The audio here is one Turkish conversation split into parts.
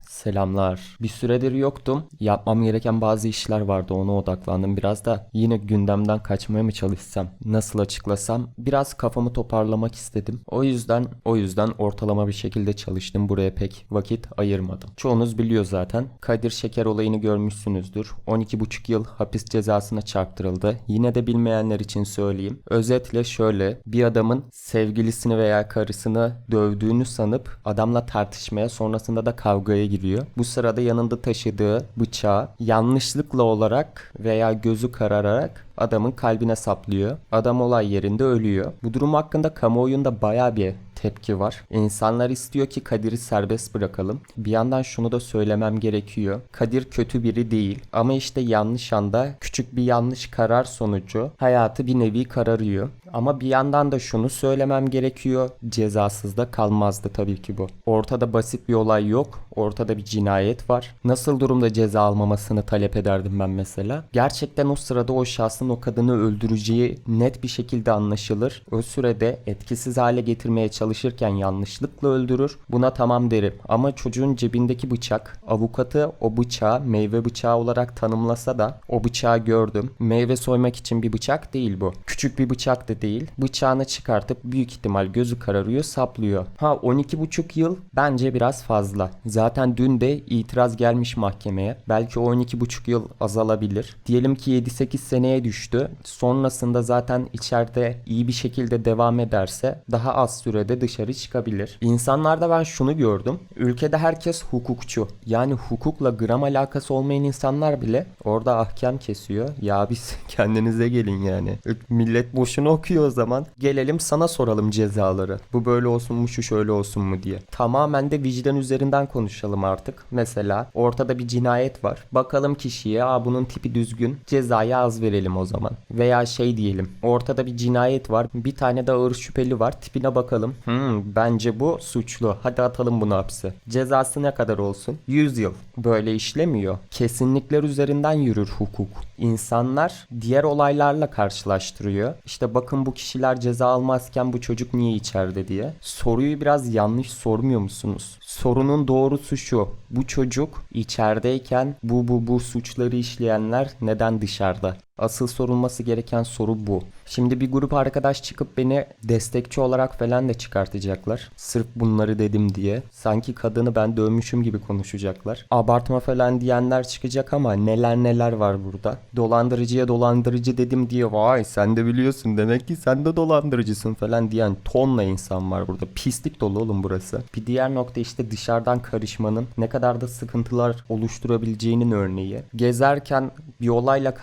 Selamlar. Bir süredir yoktum. Yapmam gereken bazı işler vardı ona odaklandım biraz da. Yine gündemden kaçmaya mı çalışsam? Nasıl açıklasam? Biraz kafamı toparlamak istedim. O yüzden o yüzden ortalama bir şekilde çalıştım. Buraya pek vakit ayırmadım. Çoğunuz biliyor zaten. Kadir Şeker olayını görmüşsünüzdür. 12,5 yıl hapis cezasına çarptırıldı. Yine de bilmeyenler için söyleyeyim. Özetle şöyle. Bir adamın sevgilisini veya karısını dövdüğünü sanıp adamla tartışmaya sonrasında da kavgaya giriyor. Bu sırada yanında taşıdığı bıçağı yanlışlıkla olarak veya gözü karararak adamın kalbine saplıyor. Adam olay yerinde ölüyor. Bu durum hakkında kamuoyunda baya bir tepki var. İnsanlar istiyor ki Kadir'i serbest bırakalım. Bir yandan şunu da söylemem gerekiyor. Kadir kötü biri değil ama işte yanlış anda küçük bir yanlış karar sonucu hayatı bir nevi kararıyor. Ama bir yandan da şunu söylemem gerekiyor. Cezasız da kalmazdı tabii ki bu. Ortada basit bir olay yok. Ortada bir cinayet var. Nasıl durumda ceza almamasını talep ederdim ben mesela. Gerçekten o sırada o şahsın o kadını öldüreceği net bir şekilde anlaşılır. O sürede etkisiz hale getirmeye çalışırken yanlışlıkla öldürür. Buna tamam derim. Ama çocuğun cebindeki bıçak, avukatı o bıçağı meyve bıçağı olarak tanımlasa da o bıçağı gördüm. Meyve soymak için bir bıçak değil bu. Küçük bir bıçak da değil. Bıçağını çıkartıp büyük ihtimal gözü kararıyor, saplıyor. Ha 12,5 yıl bence biraz fazla. Zaten dün de itiraz gelmiş mahkemeye. Belki o 12,5 yıl azalabilir. Diyelim ki 7-8 seneye düştü. Sonrasında zaten içeride iyi bir şekilde devam ederse daha az sürede dışarı çıkabilir. İnsanlarda ben şunu gördüm. Ülkede herkes hukukçu. Yani hukukla gram alakası olmayan insanlar bile orada ahkam kesiyor. Ya biz kendinize gelin yani. Millet boşuna okuyor o zaman. Gelelim sana soralım cezaları. Bu böyle olsun mu şu şöyle olsun mu diye. Tamamen de vicdan üzerinden konuşalım artık. Mesela ortada bir cinayet var. Bakalım kişiye Aa, bunun tipi düzgün. Cezayı az verelim o zaman. Veya şey diyelim. Ortada bir cinayet var. Bir tane de ağır şüpheli var. Tipine bakalım. Hmm, bence bu suçlu. Hadi atalım bunu hapse. Cezası ne kadar olsun? 100 yıl. Böyle işlemiyor. Kesinlikler üzerinden yürür hukuk. İnsanlar diğer olaylarla karşılaştırıyor. İşte bakın bu kişiler ceza almazken bu çocuk niye içeride diye. Soruyu biraz yanlış sormuyor musunuz? Sorunun doğrusu şu. Bu çocuk içerideyken bu bu bu suçları işleyenler neden dışarıda? Asıl sorulması gereken soru bu. Şimdi bir grup arkadaş çıkıp beni destekçi olarak falan da çıkartacaklar. Sırf bunları dedim diye. Sanki kadını ben dövmüşüm gibi konuşacaklar. Abartma falan diyenler çıkacak ama neler neler var burada. Dolandırıcıya dolandırıcı dedim diye vay sen de biliyorsun demek ki sen de dolandırıcısın falan diyen tonla insan var burada. Pislik dolu oğlum burası. Bir diğer nokta işte dışarıdan karışmanın ne kadar da sıkıntılar oluşturabileceğinin örneği. Gezerken bir olayla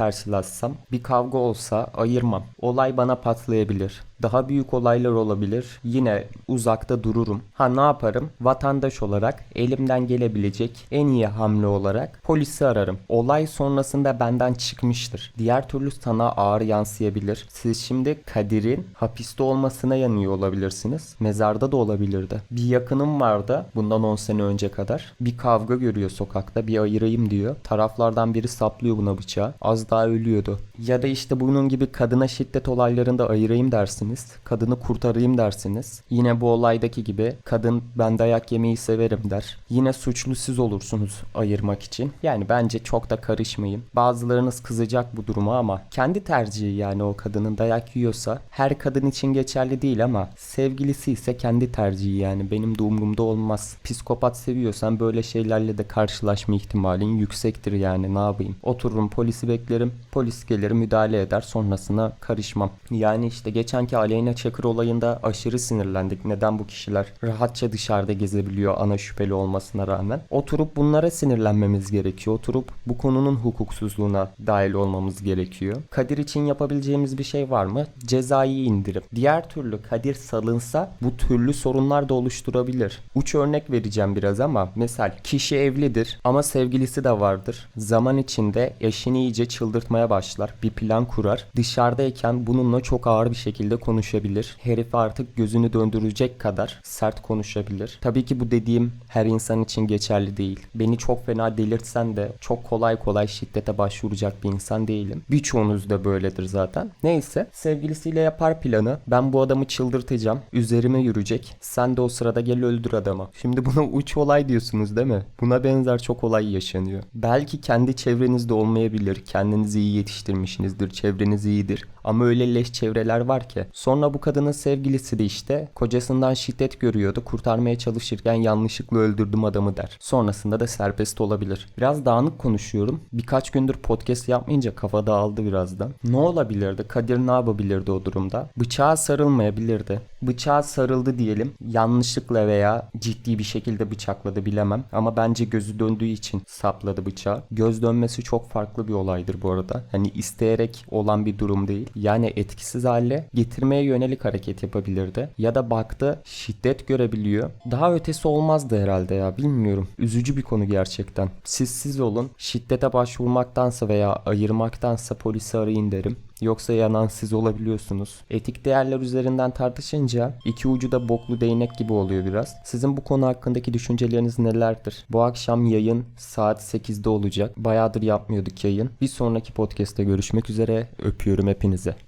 karşılaşsam bir kavga olsa ayırmam. Olay bana patlayabilir. Daha büyük olaylar olabilir. Yine uzakta dururum. Ha ne yaparım? Vatandaş olarak elimden gelebilecek en iyi hamle olarak polisi ararım. Olay sonrasında benden çıkmıştır. Diğer türlü sana ağır yansıyabilir. Siz şimdi Kadir'in hapiste olmasına yanıyor olabilirsiniz. Mezarda da olabilirdi. Bir yakınım vardı bundan 10 sene önce kadar. Bir kavga görüyor sokakta bir ayırayım diyor. Taraflardan biri saplıyor buna bıçağı. Az daha ölüyordu. Ya da işte bunun gibi kadına şiddet olaylarında ayırayım dersiniz. Kadını kurtarayım dersiniz. Yine bu olaydaki gibi kadın ben dayak yemeyi severim der. Yine suçlu siz olursunuz ayırmak için. Yani bence çok da karışmayın. Bazılarınız kızacak bu duruma ama kendi tercihi yani o kadının dayak yiyorsa her kadın için geçerli değil ama sevgilisi ise kendi tercihi yani benim de umurumda olmaz. Psikopat seviyorsan böyle şeylerle de karşılaşma ihtimalin yüksektir yani ne yapayım. Otururum polisi beklerim. Polis gelir müdahale eder sonrasına karışmam. Yani işte geçenki Aleyna Çakır olayında aşırı sinirlendik. Neden bu kişiler rahatça dışarıda gezebiliyor ana şüpheli olmasına rağmen. Oturup bunlara sinirlenmemiz gerekiyor. Oturup bu konunun hukuksuzluğuna dahil olmamız gerekiyor. Kadir için yapabileceğimiz bir şey var mı? Cezayı indirip. Diğer türlü Kadir salınsa bu türlü sorunlar da oluşturabilir. Uç örnek vereceğim biraz ama mesela kişi evlidir ama sevgilisi de vardır. Zaman içinde eşini iyice çıldırtmaya başlar. Bir plan kurar. Dışarıdayken bununla çok ağır bir şekilde konuşabilir. Herif artık gözünü döndürecek kadar sert konuşabilir. Tabii ki bu dediğim her insan için geçerli değil. Beni çok fena delirtsen de çok kolay kolay şiddete başvuracak bir insan değilim. Birçoğunuz da böyledir zaten. Neyse sevgilisiyle yapar planı. Ben bu adamı çıldırtacağım. Üzerime yürüyecek. Sen de o sırada gel öldür adamı. Şimdi buna uç olay diyorsunuz değil mi? Buna benzer çok olay yaşanıyor. Belki kendi çevrenizde olmayabilir. Kendinizi iyi yetiştirmişsinizdir. Çevreniz iyidir. Ama öyle leş çevreler var ki. Sonra bu kadının sevgilisi de işte kocasından şiddet görüyordu. Kurtarmaya çalışırken yanlışlıkla öldürdüm adamı der. Sonrasında da serbest olabilir. Biraz dağınık konuşuyorum. Birkaç gündür podcast yapmayınca kafa dağıldı birazdan. Ne olabilirdi? Kadir ne yapabilirdi o durumda? Bıçağa sarılmayabilirdi. Bıçağa sarıldı diyelim. Yanlışlıkla veya ciddi bir şekilde bıçakladı bilemem. Ama bence gözü döndüğü için sapladı bıçağı. Göz dönmesi çok farklı bir olaydır bu arada. Hani isteyerek olan bir durum değil. Yani etkisiz hale getirmeye yönelik hareket yapabilirdi. Ya da baktı şiddet görebiliyor. Daha ötesi olmazdı herhalde ya bilmiyorum. Üzücü bir konu gerçekten. Siz siz olun. Şiddete başvurmaktansa veya ayırmaktansa polisi arayın derim. Yoksa yanan siz olabiliyorsunuz. Etik değerler üzerinden tartışınca iki ucu da boklu değnek gibi oluyor biraz. Sizin bu konu hakkındaki düşünceleriniz nelerdir? Bu akşam yayın saat 8'de olacak. Bayağıdır yapmıyorduk yayın. Bir sonraki podcast'te görüşmek üzere. Öpüyorum hepinize.